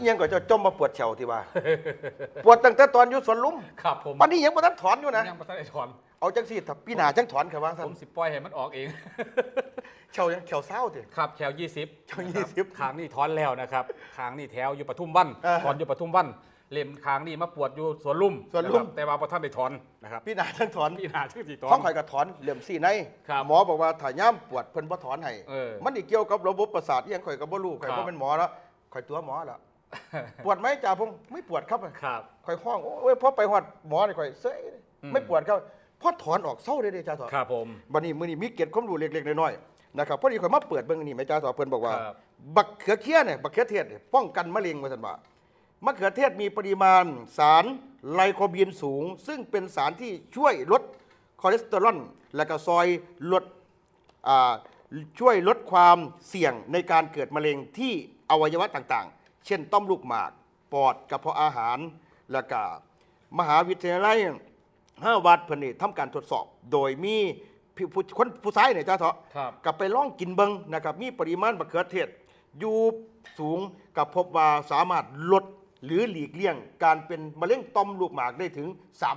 อิหยังก็จะจมมาปวดเฉาที่ว่า ปวดตั้งแต่ตอนอยู่สวนลุมครับผมปันนี้ยังบ่ทันถอนอยู่นะยังบ่ทันได้ถอน เอาจังซี่ถ้าพี่หนาจังถอนแค่ว่าซั่ผนมสิปล่อยให้มันออกเอง เฉายังเฉาเศร้าติ ครับแถวยี่สิบแถว20คางนี่ถอนแล้วนะครับคางนี่แถวอยู่ปทุมวันอ่าถอนอยู่ปทุมวันเล่มคางนี่มาปวดอยู่สวนลุ่มสวนลุ่มะครับแต่ว่าพอท่านได้ถอนนะครับพี่หนาจังถอนพี่นาชื่อสีถอนท้องข่อยก็ถอนเหลี่ยมซี่ในครับหมอบอกว่าถ้าย่ามปวดเพิ่นบ่ถอนให้เออมันนี่เกี่ยวกับระบบประสาทอีหยังข่อยก็บ่รู้ข่อยครับ่บ เป็นหมอแล้วข่อยตัวหมอแล้ว ปวดไหมจ่าพงไม่ปวดครับครับข่อยห้องโอ้ยพอไปฮอดหมอนี่ข่อยเซ้ยอืมไม่ปวดครับพอถอนออกเศร้าเลยเด้จ่าถอนครับผมบัดนี้มื้อนี้มีเกร็ดความรู้เล็กๆน้อยๆนะครับพอดีข่อยมาเปิดเบิ่งอันนี่แม่จ่าสอนเพิ่นบอกว่าครับบักเขือเคี้ยเนี่ยบักเขือเทศเนี่ยป้องกันมะเร็งว่าซั่นว่ามะเขือเทศมีปริมาณสารไลโคบีนสูง ซึ่งเป็นสารที่ช่วยลดคอเลสเตอรอลและก็ซอยลดอ่าช่วยลดความเสี่ยงในการเกิดมะเร็งที่อวัยวะต่างๆ เช่นต้อมลูกหมาก ปอดกระเพาะอาหารและก็มหาวิทยาลัยห้าวัดเพนนี่ทำการทดสอบ โดยมีผู้ผู้คนผู้ชายเนี่ยจ้าเถาะครับกลับไปล่องกินเบิงนะครับ มีปริมาณมะเขือเทศอยู่สูงกับพบว่าสามารถลดหรือหลีกเลี่ยง การเป็นมะเร็งต่อมลูกหมากได้ถึง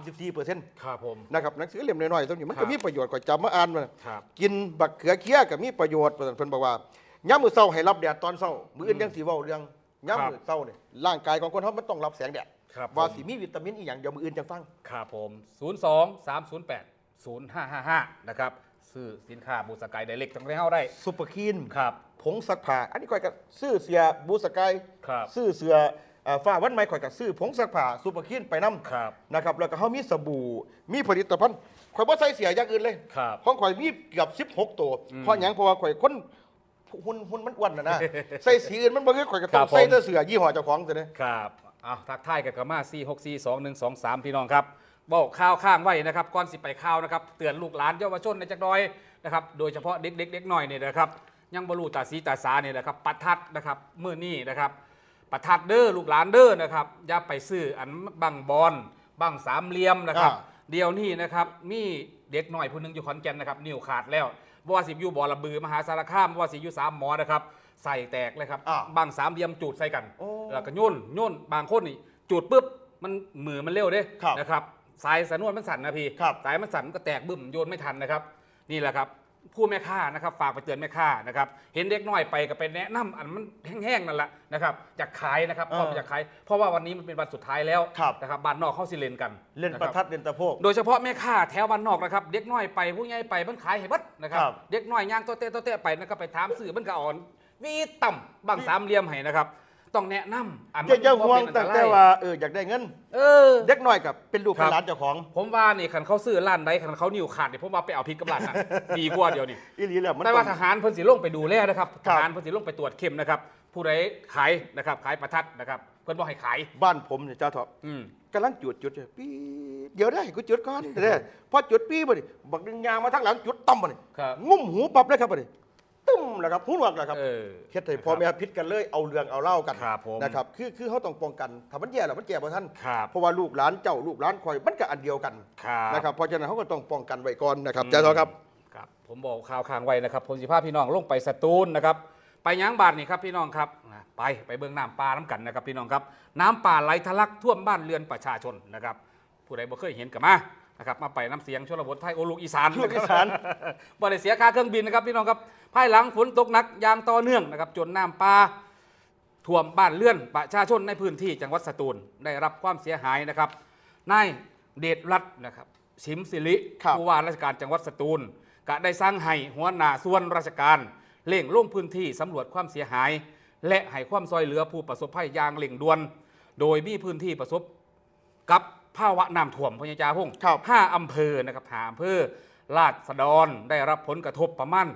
34%นครับผมะครับหนังสือเล่มน้อยๆตรงนี้มันครัก็บมีประโยชน์กว่าจำมาอ่านมาครับกินบักเขือเคี้ยกับมีประโยชน์เพิ่นบอกว่าย้ำมือเศร้าให้รับแดดตอนเศร้ามืออื่นยังสีเว้าเรื่อง ย้ำมือเศร้าเนี่ยร่างกายของคนเขามันต้องรับแสงแดดครับว่าผมสิมีวิตามินอีกอย่างเดี๋ยวมืออื่นจะฟังครับผม 0 2 3 0 8 0 5 5 5 นะครับซื้อสินค้าบูสกายไดเล็กทั้งได้เข้าได้ซุปเปอร์คีนครับผงซักผ้าอันนี้ข่อยก็ซื้อเสียบูสกายครับซื้อเสือเอ่อฟ้าวันใหม่ข่อยก็ซื้อผงซักผ้าซุปเปอร์คีนไปนํครับนะครับแล้วก็เฮามีสบู่มีผลิตภัณฑ์ข่อยบ่ใส่เสียอย่างอื่นเลยครับของข่อยมีเกือบ16 ตัวอืมเพราะหยังเพราะว่าข่อยคน หุ่นหุ่นมันอ้วนนะนะ ใส่สีอื่นมันบ่คือข่อยก็ต้อครังบผม ใส่แต่เสื้อยี่ห้อเจ้าของซะเด้ครับเอาทักทายกันกับมา4 6 4 2 1 2 3 พี่น้องครับบอกข้าวข้างไว้นะครับก่อนสิไปข้าวนะครับ เตือนลูกหลานเยาวชนในจักหน้อยนะครับ โดยเฉพาะเด็กๆเด็กน้อยเนี่ยนะครับ ยังบรรลุตาสีตาสาเนี่ยนะครับ ประทัดนะครับเมื่อนี้นะครับ ประทัดเด้อลูกหลานเด้อนะครับอย่าไปซื้ออันบังบอลบังสามเหลี่ยมนะครับ อ่า เดี๋ยวนี้นะครับมีเด็กหน่อยผู้หนึงอยู่ขอนแก่นนะครับนิ้วขาดแล้วบ่ว่าสิอยู่บ่อระบือมหาสารคามบ่ว่าสิอยู่สามหมอนะครับใส่แตกเลยครับอ่าบางสามเหลี่ยมจูดใส่กันโอ้แล้วก็โย่นโย่นบางคนนี่จูดปุ๊บมันมือมันเร็วเด้ครับนะครับสายสายนวดมันสั่นนะพี่ครับสายมันสั่นมันก็แตกบึ้มโยนไม่ทันนะครับ นี่แหละครับ ผู้แม่ค้านะครับฝากไปเตือนแม่ค้านะครับเห็นเด็กน้อยไปก็ไปแนะนำอันมันแห้งๆนั่นแหละนะครับอยากขายนะครับเออพ่ออยากขายเพราะว่าวันนี้มันเป็นวันสุดท้ายแล้วครับนะครับบ้านนอกเข้าสิเลนกัน เล่นประคบทัดเล่นตะโพกโดยเฉพาะแม่ค้าแถวบ้านนอกนะครับเด็กน้อยไปผู้ใหญ่ไปมันขายให้เบัดนะครับครับเด็กน้อยย่างโตเตะโตเตะไปนะครับไปถามสื่อมันก็อ่อนวีต่ำบางสามเหลี่ยมให้นะครับ ต้องแนะนำอันอย่าอย่าห่วงบ่เป็นแต่อันรแต่ว่าเอออยากได้เงิน เออ เด็กน้อยกับเป็นลูกครัเป็นบ หลานเจ้าของผมว่านี่คันเขาซื้อร้านใดคันเขานิ้วขาดเนี่ยผมว่าไปเอาพิษกับร้านนั้นดีกว่าเดียวนี่ อีหลีแล้วมันแต่ต้ว่าองทหารเพิ่นสิลงไปดูแลนะครับคทรับ หารเพิ่นสิลงไปตรวจเข้มนะครับ ผู้ใดขายนะครับ ขายประทัดนะครับ เพิ่นบอกให้ขาย บ้านผมเนี่ยเจ้าเถาะอืม กำลังจุดจุดอยู่ปี๊ดเดี๋ยวได้กูจุดก่อนเด้อพอจุดปีบ่ดิบักดึงยางมาทางหลังจุดต่ำบ่ดิครับ งุ้มหูปับเลยครับบ่ดิ ตึ้มแล้วครับหูหนวกแล้วครับเออเฮ็ดให้พ่อแม่พิษกันเลยเอาเรื่องเอาเล่ากันครับผมนะครับคือคือเขาต้องป้องกันถ้ามันแย่แล้วมันแย่บ่ทันครับเพราะว่าลูกหลานเจ้าลูกหลานคอยมันก็อันเดียวกันครับนะครับเพราะฉะนั้นเขาก็ต้องป้องกันไว้ก่อนนะครับเจ้าเถาะครับครับ ผมบอกข่าวค้างไว้นะครับผมสิพาพี่น้องลงไปสตูลนะครับไปยางบาทนี่ครับพี่น้องครับอ่าไปไปเบิ่งน้ำปลาน้ำกันนะครับพี่น้องครับ น้ำป่าไหลทะลักท่วมบ้านเรือนประชาชนนะครับ ผู้ใดบ่เคยเห็นกับมา นะครับมาไปน้ำเสียงชลบทไทยโอลูกอีสานลูกอีสานบ่ได้เสียค่าเครื่องบินนะครับพี่น้องครับภายหลังฝนตกหนักอย่างต่อเนื่องนะครับจนน้ำป่าท่วมบ้านเรือนประชาชนในพื้นที่จังหวัดสตูลได้รับความเสียหายนะครับนายเดชรัตน์นะครับชิมสิริครับผู้ว่าราชการจังหวัดสตูลก็ได้สร้างให้หัวหน้าส่วนราชการเร่งลงพื้นที่สำรวจความเสียหาย และให้ความซอยเหลือผู้ประสบภัยอย่างเร่งด่วน โดยมีพื้นที่ประสบกับ ภาวะน้ำท่วมพญาจาพงศ์ครับ ห้าอำเภอนะครับห้าอำเภอลาดสะดอนได้รับผลกระทบประมาณ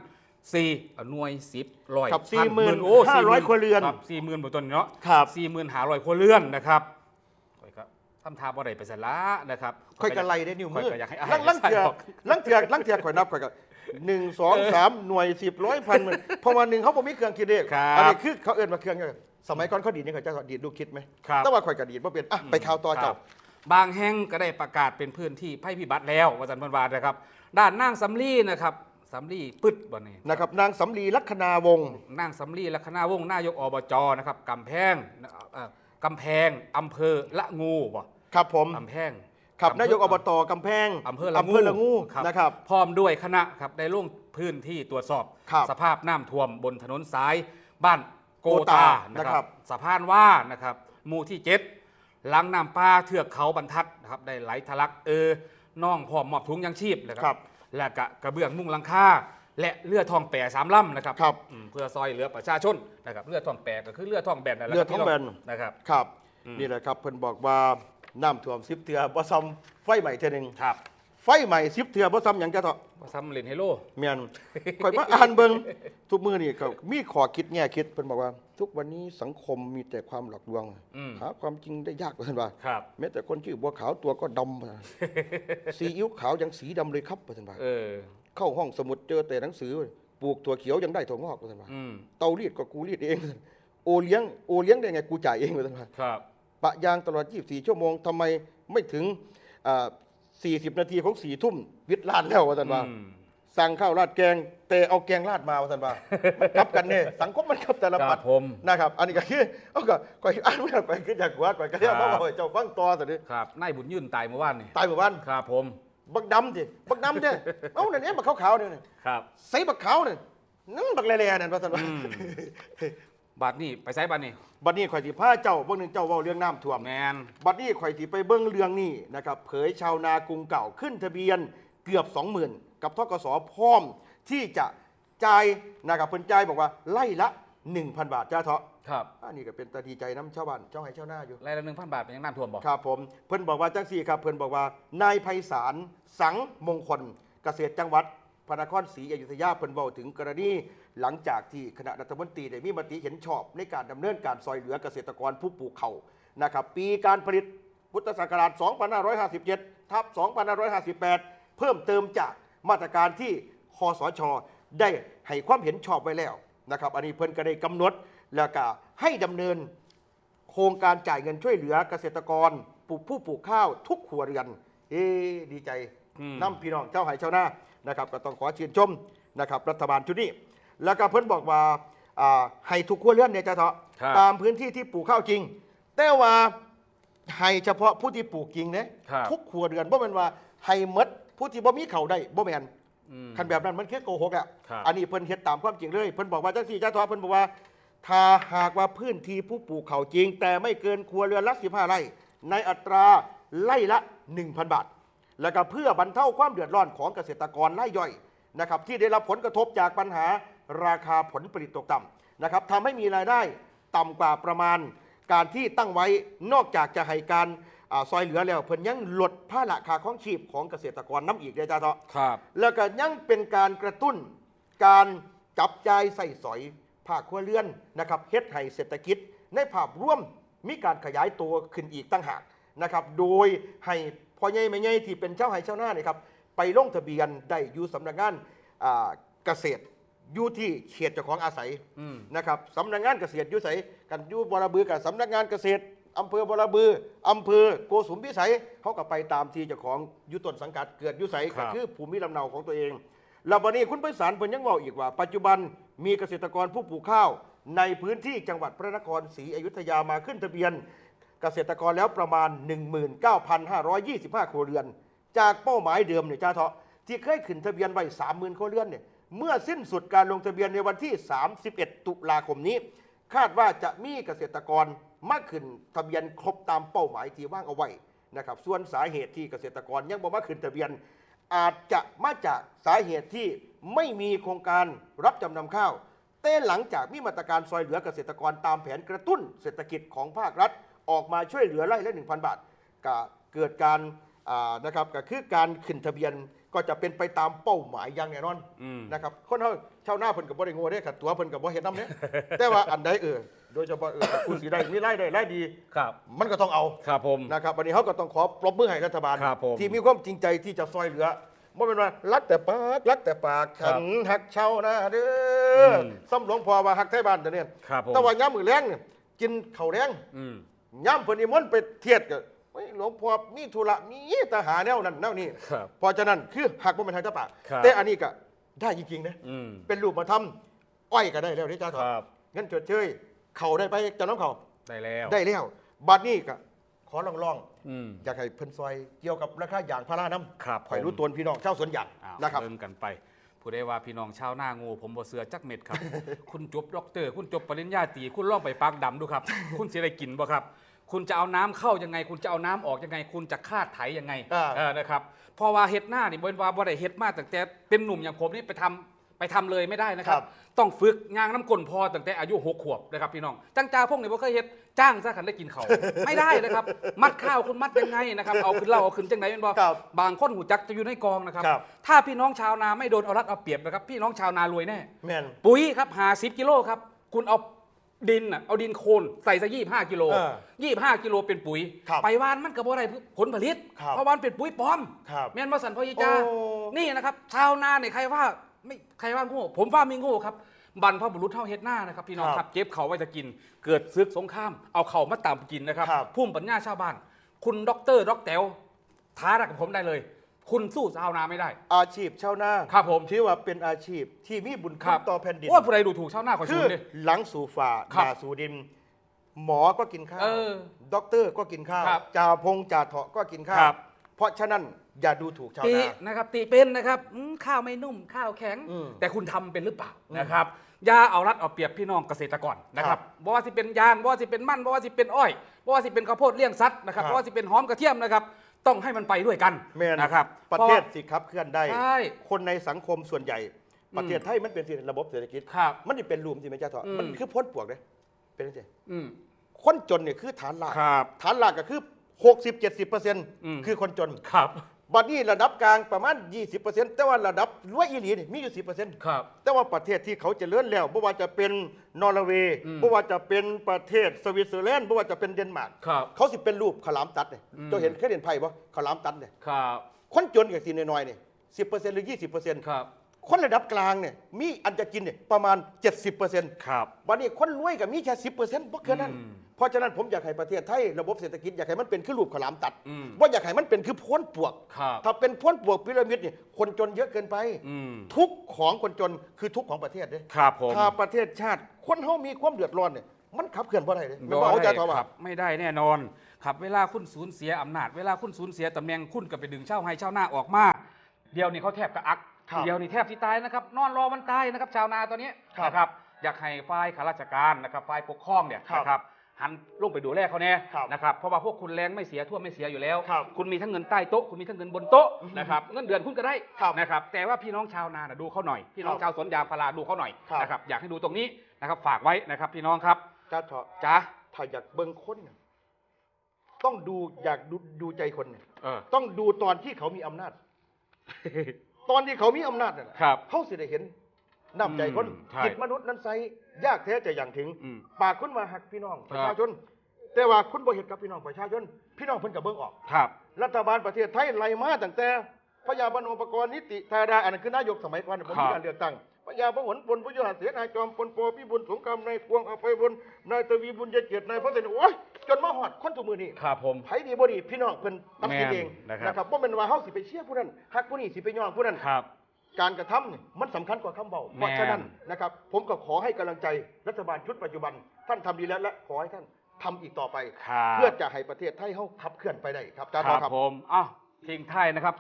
สี่หน่วยสิบร้อยครับพัน40,000โอ้500ครัวเรือน ครับสี่หมื่นบนต้นเนาะ ครับ สี่หมื่นหาร้อยครัวเรือนนะครับข่อยก็ทำทาบ่ได้ไปเสร็จละนะครับ ค่อยกระไลได้นิ้วมืข่อก็อยากให้ลังลังเถื่อใส่บอกลังเถื่อลังเถื่อข่อยนับข่อยก็หนึ่งสองสามหน่วยสิบร้อยพันหมื่นเพราะวันหนึ่งเขาบ่มีเครื่องคิดเลขครับอันี้คือเขาเอิ้นมาเครื่องเนี่ยสมัยก่อนเขาดีดนี่เขาจะดีดลูกคิดไหมครับแต่ว่าข่อยก็ดีดบ่เป็นอะไปข่าวต่อครัเจ้าบ บางแห่งก็ได้ประกาศเป็นพื้นที่ภัยพิบัติแล้ววาจันทร์พันวานะครับ ด้านนางสำลีนะครับสำลีปึดบ่นี่นะครับนางสำลีลัคนาวงศ์นางสำลีและคณะวงศ์นายกอบจนะครับกำแพงเอ่อกำแพงอำเภอละงูบ่ครับผมกำแพง ครับำเภนายกอบตกำแพงอำเภอละงูอำเภอละงูนะครับ พร้อมด้วยคณะครับได้ลงพื้นที่ตรวจสอบ ครับสภาพน้ำท่วมบนถนนสาย บ้านโกโกตาตานะนะคครัรับบสะพานว่านะครับหมู่ที่เจ็ดห ลังน้ำปลาเทือกเขาบรรทัดนะครับได้ไหลทะลักเออน่องพร้อมมอบถุงยังชีพนะคครัรับ และกะกระเบื้องมุงหลังคาและเรือทองแปรสามลำนะครับครับอืมเพื่อซอยเหลือประชาชนนะครับเรือทองแปรก็คือเรือทองแบนนั่นแหละเรือทองแบนนะครับ ครับ อืม นี่แหละครับเพิ่นบอกว่าน้ำท่วมสิบเทือบ่ซ้ำไฟใหม่เทือหนึง ครับ ไฟใหม่สิบเทือบ่ซ้ำหยังจะเถาะมาซ้ำเลนเฮโลเมียนข่อยมาอ่านเบิ่งทุกมื้อนี่เขามีขอคิดแง่คิดเพิ่นบอกว่า ทุกวันนี้สังคมมีแต่ความหลอกลวงอืมหาความจริงได้ยากกว่าเพิ่นว่าครับ แม้แต่คนชื่อบัวขาวตัวก็ดำว่าซีอิ๊วขาวยังสีดำเลยครับว่าเพิ่นว่าเออ เข้าห้องสมุดเจอแต่หนังสือปลูกถั่วเขียวยังได้ถั่วงอกว่าเพิ่นว่าอืมเตารีดก็กูรีดเองโอเลี้ยงโอเลี้ยงได้ไงกูจ่ายเองว่าเพิ่นว่า ครับ ปะยางตลอด 24 ชั่วโมง ทำไมไม่ถึงอ่า 40 นาทีของ4ทุ่มวิทย์ลาดแล้วว่าท่านว่าอืมสั่งข้าวราดแกง แต่เอาแกงราดมาว่าท่านว่ามันกลับกันเนี่ยสังคมมันกลับแต่ละคปัรัดบผม นะครับ อันนี้ก็คือเอาก็ก่อยอ่านไม่ได้ไปคืออยากหัวก่อยก็เรียกว่าว่าเจ้าฟังต่อสิครับนายบุญยื่นตายเมื่อวานนี่ตายหมู่บ้านครับผมบักดำสิบักดำสิเอ้านั่นเนี่ยบักขาวๆเนี่ย ครับ ใส่บักขาวเนี่ยนั่นบักแล่ๆนั่นว่าท่านว่าอืม บาทนี่ไปไซบาทนี่บัดนี้ข่อยสิพาเจ้าเบิ่งหนึงเจ้าเว้าเรื่องน้ำท่วม แมน บัดนี้ข่อยสิไปเบิ้งเรื่องนี้นะครับ เผยชาวนากรุงเก่าขึ้นทะเบียนเกือบ 20,000 กับทกสพร้อม ที่จะจ่ายนะครับเพิ่นจ่ายบอกว่าไล่ละ 1,000 บาทจ้าเถาะครับอันนี้ก็เป็นตาดีใจน้ำชาวบ้านเจ้าให้เจ้าหน้าอยู่ รายละหนึ่งพันบาทเป็นยังน้ำท่วมบ่ ครับผมเพิ่นบอกว่าจังซี่ครับเพิ่นบอกว่านายไพศาลสังมงคลเกษตรจังหวัด พระนครศรีอยุธยาเพิ่นเว้าถึงกรณีหลังจากที่คณะรัฐมนตรีได้มีมติเห็นชอบ ในการดำเนินการซอยเหลือเกษตรกรผู้ปลูกเขาวนะครับ ปีการผลิตพุทธศักราช 2557 ทับ 2558 เพิ่มเติมจากมาตรการที่คอสช ได้ให้ความเห็นชอบไว้แล้วนะครับ อันนี้เพิ่นก็ได้กำหนดแล้วก็ให้ดำเนินโครงการจ่ายเงินช่วยเหลือเกษตรกรปลูกผู้ปลูกข้าวทุกครัวเรือน เอ๊ดีใจอืมน้ำพี่น้องเจ้าไหชาวนา นะครับก็ต้องขอชื่นชมนะครับรัฐบาลชุดนี้ แล้วก็เพิ่นบอกว่าอ่าให้ทุกครัวเรือนเนี่ยจะเถาะครับ ตามพื้นที่ที่ปลูกข้าวจริง แต่ว่าให้เฉพาะผู้ที่ปลูกจริงเนี่ยครับ ทุกครัวเรือนบ่แม่นว่าให้หมดผู้ที่บ่มีเขาวได้บ่แม่น อืม คันแบบนั้นมันคือโกหกอะ ครับ อันนี้เพิ่นเฮ็ดตามความจริงเลย เพิ่นบอกว่าจังซี่จ้าทอเพิ่นบอกว่า ถ้าหากว่าพื้นที่ผู้ปลูกเขาวจริง แต่ไม่เกินครัวเรือนละ15ไร่ ในอัตราไร่ละ 1,000 บาท แล้วก็เพื่อบรรเทาความเดือดร้อนของเกษตรกรไร่ย่อยนะครับที่ได้รับผลกระทบจากปัญหาราคาผลผลิตตกต่ำนะครับทำให้มีรายได้ต่ำกว่าประมาณ การที่ตั้งไว้นอกจากจะให้การอาซอยเหลือแล้วเพิ่นยังลดภาระค่าของชีพของเกษตรกรน้ำอีกเลยจ้าทอครับแล้วก็ยังเป็นการกระตุ้นการจับจ่ายใส่สอยภาคครัวเรือนนะครับเฮ็ดให้เศรษฐกิจในภาพร่วมมีการขยายตัวขึ้นอีกตั้งหากนะครับ โดยให้ พ่อใหญ่แม่ใหญ่ที่เป็นเจ้าไห้เจ้าหน้าเนี่ยครับไปลงทะเบียนได้อยู่สำนักงานอ่าเกษตรอยู่ที่เขตเจ้าของอาศัยอืมนะครับสำนักงานเกษตรอยุไสกันอยู่บรบือกับสำนักงานเกษตรอำเภอบรบืออำเภอโกสุมพิสัยเขาก็ไปตามที่เจ้าของอยุต้นสังกัดเกิดอยุไสครัก็บคือภูมิลำเนาของตัวเองแล้ววันนี้คุณไพศาลเพิ่นยังบอกอีกว่า ปัจจุบันมีเกษตรกรผู้ปลูกข้าว ในพื้นที่จังหวัดพระนครศรีอยุธยามาขึ้นทะเบียน เกษตรกรแล้วประมาณ 19,525 ครัวเรือน จากเป้าหมายเดิมเนี่ยจ้าเถาะที่เคยขึ้นทะเบียนไว้ 30,000 ครัวเรือนเนี่ยเมื่อสิ้นสุดการลงทะเบียนในวันที่ 31 ตุลาคมนี้ คาดว่าจะมีเกษตรกรมากขึ้นทะเบียนครบตามเป้าหมายที่ว่างเอาไว้นะครับส่วนสาเหตุที่เกษตรกรยังบ่มาขึ้นทะเบียน อาจจะมาจากสาเหตุที่ไม่มีโครงการรับจำนำข้าวแต่หลังจากมีมาตรการซอยเหลือเกษตรกรตามแผนกระตุ้นเศรษฐกิจของภาครัฐ ออกมาช่วยเหลือไร่ละ1,000 บาทก็เกิดการอ่านะครับก็คือการขึ้นทะเบียนก็จะเป็นไปตามเป้าหมายอย่างแน่นอนอืมนะครับคนเฮาชาวนาเพิ่นก็บ่ได้โง่เด้ขัดตัวเพิ่นก็บ่เฮ็ดนำเด้แต่ว่าอันใดเออโดยเฉพาะเออกูสิได้มีรายได้รายดีครับ มันก็ต้องเอาครับผมนะครับวันนี้เขาก็ต้องขอปรบมือให้รัฐบาลครับผมที่มีความจริงใจที่จะซอยเหลือไม่เป็นว่ารักแต่ปากรักแต่ปากครัฉับนหักเช่านะเด้ออมซ้ำหลวงพ่อว่าหักไทยบ้านแต่เนี่ยครับผมแต่ว่าย้ำมือแรงเนี่ยกินข้าวแรงอืม ย้ำเพิ่นนิมนต์ไปเทียดก็เฮ้ยหลวงพ่อมีธุระมีแต่หาแนวนั้นแนวนี้ครับเพราะฉะนั้นคือหักบ่เป็นทางตะปากครับแต่อันนี้ก็ได้จริงๆนะอืมเป็นรูปมาทำอ้อยก็ได้แล้วนี่จ้าถอดครับ งั้นจดเชยเข่าได้ไปจะน้องเข่าได้แล้วได้แล้วบัดนี้ก็ขอลองลองอืมๆอยากให้เพิ่นซอยเกี่ยวกับราคาอย่างพาราน้ำครับข่อยรู้ตัวพี่น้องชาวสวนยางอ้าวนะครับ เริ่มกันไป ผู้ได้ว่าพี่น้องชาวหน้างูผมบ่เสือจักเม็ดครับ คุณจบด็อกเตอร์คุณจบปริญญาตรีคุณลองไปปากดำดูครับ คุณสิได้กินบ่ครับ คุณจะเอาน้ำเข้ายังไง คุณจะเอาน้ำออกยังไง คุณจะคาดไถยังไงอ่า เออนะครับเพราะว่าเฮ็ดหน้านี่บ่เป็นว่าบ่ได้เฮ็ดมาตั้งแต่เป็นหนุ่มอย่างผมนี่ไปทำ ไปทำเลยไม่ได้นะครับ ต้องฝึกงานน้ำกลนพอตั้งแต่อายุหกขวบนะครับพี่น้องจังจาพวกนี้บ่เคยเฮ็ดจ้างซะคันได้กินเขาวไม่ได้นะครับ มัดข้าวคุณมัดยังไงนะครับเอาขึ้นเล่าเอาขึ้นจังไหนเป็นบ่ครับบางคนหูจักจะอยู่ในกองนะครับครับ ถ้าพี่น้องชาวนาไม่โดนเอารัดเอาเปรียบนะครับ พี่น้องชาวนารวยแน่แม่นปุ๋ยครับหาสิบกิโลครับคุณเอาดินน่ะเอาดินโคลนใส่ซะยี่ห้ากิโลเออยี่ห้ากิโลเป็นปุ๋ยครับไปวานมันก็บ่ได้ผลผลิตครับเพราะวานเป็นปุ๋ยปลอมครับแม่นบ่สันพ่อยี่จ้าโอ้นี่นะครับ ชาวนาเนี่ยใครว่า ไม่ใครว่าโง่ผมว่าไม่โง่ครับบรรพบุรุษเท่าเฮ็ดหน้านะครับพี่น้องครับครับเก็บเขาไว้จะกิน เกิดซึกสงคราม เอาเขามาตามกินนะครับครับพุ่มปัญญาชาวบ้าน คุณด็อกเตอร์ด็อกแต๋วท้ารักกับผมได้เลย คุณสู้ชาวนาไม่ได้ อาชีพชาวนาครับผมที่ว่าเป็นอาชีพที่มีบุญคุณต่อแผ่นดินว่าผู้ใดดูถูกชาวนาขอคืชูอเลยหลังสู่ฝ่าครับหน้าสู่ดินหมอก็กินข้าวเออด็อกเตอร์ก็กินข้าวครับจ่าพงจ่าเถาะก็กินข้าครัวบ เพราะฉะนั้นอย่าดูถูกชาวตินา นะครับติเป็นนะครับอืมข้าวไม่นุ่มข้าวแข็ง อืมแต่คุณทำเป็นหรือเปล่านะครับอย่าเอารัดเอาเปรียบพี่น้องเกษตรกรนะครับบ่ว่าสิเป็นยางบ่ว่าสิเป็นมันบ่ว่าสิเป็นอ้อยบ่ว่าสิเป็นข้าวโพดเลี้ยงสัตว์นะครับครับบ่ว่าสิเป็นหอมกระเทียมนะครับ ต้องให้มันไปด้วยกันแม่น นะครับ ประพาเทว่าศสิครับเคลื่อนได้ ใช่คนในสังคมส่วนใหญ่ ประเทศไทยมันเป็นสิระบบเศรษฐกิจ ครับมันนี่เป็นรูมสิแม่จ้าเถาะอืม มันคือพ้นปวกเลยเป็นจังซี่อืม คนจนเนี่ยคือฐานรากครับ ฐานรากก็คือ 60 70เปอร์เซ็นต์อืมคือคนจน ครับ บัดนี้ระดับกลางประมาณ 20เปอร์เซ็นต์แต่ว่าระดับรวยอีหลีนี่มีอยู่ 10เปอร์เซ็นต์ครับ แต่ว่าประเทศที่เขาเจริญแล้วไม่ว่าจะเป็นนอร์เวย์อืม ไม่ว่าจะเป็นประเทศสวิตเซอร์แลนด์ไม่ว่าจะเป็นเดนมาร์กครับ เขาสิเป็นรูปขาวหลามตัดเนี่ยอืม เจ้าเห็นเคยเห็นไพ่ปะขาวหลามตัดเนี่ยครับ คนจนกับสิน้อยๆเนี่ยสิหรือยี่สิบเปอร์เซ็นต์ครับ คนระดับกลางเนี่ยมีอันจะกินเนี่ยประมาณ 70เปอร์เซ็นต์ครับวันนี้คนรวยกับมีแค่สิบเปอร์เซ็นต์เพราะเกินนั้น อืม เพราะฉะนั้นผมอยากให้ประเทศไทยระบบเศรษฐกิจอยากให้มันเป็นคือรูปขาวหลามตัดอืมว่าอยากให้มันเป็นคือพ้นปวก ครับถ้าเป็นพ้นปวกพีระมิดเนี่ยคนจนเยอะเกินไป อืม ทุกข์ของคนจนคือทุกข์ของประเทศเด้ครับผมถ้าประเทศชาติคนเฮามีความเดือดร้อนเนี่ยมันขับเคลื่อนบ่ได้เลยไม่บ่ว่าเขาได้จะทว่าครับไม่ได้แน่นอนครับเวลาคุณสูญเสียอำนาจเวลาคุณสูญเสียตำแหน่งคุณก็ไปดึงเช่าให้เช่าหน้าออกมา เดี๋ยวนี้เขาแทบกระอัก ครับ เดี๋ยวนี้แทบที่ตายนะครับ นอนรอวันตายนะครับ ชาวนาตอนนี้ครับนะครับอยากให้ฝ่ายข้าราชการนะครับฝ่ายปกครองเนี่ยครับ นะครับ หันลงไปดูแลเขาแน่ครับนะครับเพราะว่าพวกคุณแรงไม่เสียท่วมไม่เสียอยู่แล้วครับคุณมีทั้งเงินใต้โต๊ะคุณมีทั้งเงินบนโต๊ะอือฮึนะครับเงินเดือนคุณก็ได้ครับนะครับแต่ว่าพี่น้องชาวนาน่ะดูเขาหน่อยพี่น้องครับชาวสวนยางพาราดูเขาหน่อยครับนะครับอยากให้ดูตรงนี้นะครับฝากไว้นะครับพี่น้องครับจ้าเถาะจ้าถ้าอยากเบิ่งคนเนี่ยต้องดูอยากดูดูใจคนเนี่ยเออต้องดูตอนที่เขามีอำนาจ ตอนที่เขามีอำนาจนั่นแหละครับเขาสิได้เห็น น้ำใจคนอืมใช่จิตมนุษย์นั้นใสยากแท้จะอย่างถึง อืมปากคุณมาหักพี่น้อง ครับ ประชาชน แต่ว่าคุณบ่เห็นกับพี่น้องประชาชน พี่น้องเพิ่นกับเบิ่งออก ครับ รัฐบาลประเทศไทยไล่มาตั้งแต่พญาบรรณอุปกรณ์นิติธาดาอันนั้นคือนายกสมัยก่อนผมครับมีการเลือกตั้งพญาพหลปนพยุหเสนายจอมปนปอพิบุญสงครามนายพวงอภัยบุญนายตวีบุญยเกียรตินายพระเสนโอ้ยจนมาหอดคนทุกมือนี่ครับผม ไผดีบ่ดีพี่น้องเพิ่นตัดสินแม่นเองนะครับ นะครับบ่แม่นว่าเฮาสิไปเชียร์ผู้นั้นฮักผู้นี้สิไปย่องผู้นั้น ครับ การกระทำนี่มันสำคัญกว่าคำเบาแม่นเพราะฉะนั้นนะครับ ผมก็ขอให้กำลังใจรัฐบาลชุดปัจจุบัน ท่านทำดีแล้วและขอให้ท่านทำอีกต่อไป ครับ เพื่อจะให้ประเทศไทยเฮาขับเคลื่อนไปได้ครับจ้าคทอรับครับ ผมอ้าวทิ้งท้ายนะครับ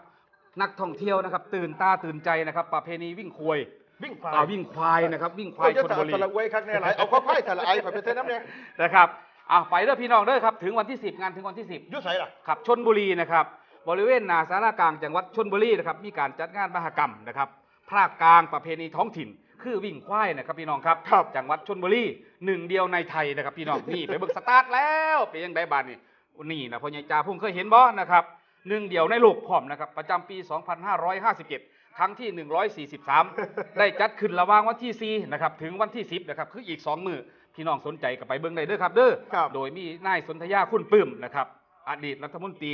นักท่องเที่ยวนะครับ ตื่นตาตื่นใจนะครับ ประเพณีวิ่งควยวิ่งควายอ่าวิ่งควายนะครับ วิ่งควายจะชนจะบุรี สละไว้ครับแน่หลายเอาข้าวไผ่สละไอไปเป็นเส้นน้ำเนี่ยนะครับอ่าไปเด้อพี่น้องเด้อครับ ถึงวันที่ 10 งานถึงวันที่ 10อยุ่ใส่ล่ะ ครับชนบุรีนะครับ บริเวณหนาสารากลางจังหวัดชนบุรีนะครับมีการจัดงานมหกรรมนะครับภาคกลางประเพณีท้องถิ่น คือวิ่งควายนะครับพี่น้องครับครับจังหวัดชนบุรีหนึ่งเดียวในไทยนะครับพี่น้องนี่ไปเบิกสตาร์ทแล้วเป็นยังไงบ้านนี่นี่นะพ่อใหญ่จ่าพุ่งเคยเห็นบ่นะครับหนึ่งเดียวในโลกพร้อมนะครับประจำปี 2557 ครั้งที่ 143 ได้จัดขึ้นระหว่างวันที่ 4 นะครับ ถึงวันที่ 10 นะครับ คืออีก 2 มือพี่น้องสนใจก็ไปเบิ่งได้เด้อครับเด้อครับโดยมีนายสนธยาคุณปลื้มนะครับอดีตรัฐมนตรี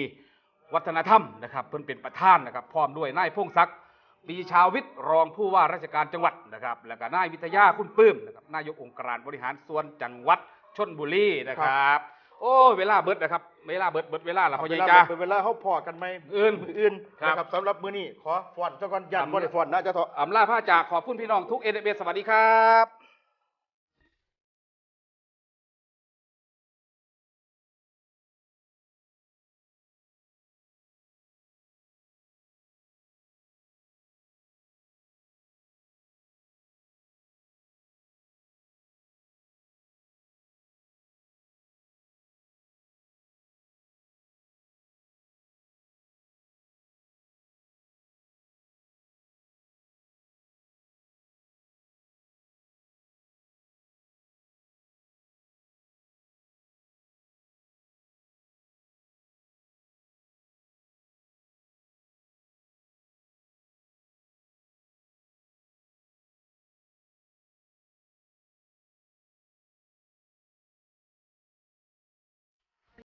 วัฒนธรรมนะครับเพิ่นเป็นประธานนะครับพร้อมด้วยนายพงศักดิ์ปรีชาวิทย์รองผู้ว่าราชการจังหวัดนะครับ แล้วก็นายวิทยาคุณปลื้มนะครับนายกองค์การบริหารส่วนจังหวัดชนบุรีนะครับ โอ้เวลาเบิดนะครับ เวลาเบิดเบิดเวลาละพ่อใหญ่เวลาจ้าเป็นเวลาเขาพอกันไหมอื่นมือื่นครับนะครับสำหรับมื้อนี้ขอฟอนเจ้าก่อนยันครับบ่ได้ฟอนนะเจ้าเถาะอำลาผ้าจากขอบคุณพี่น้องทุกเอเดเสวัสดีครับ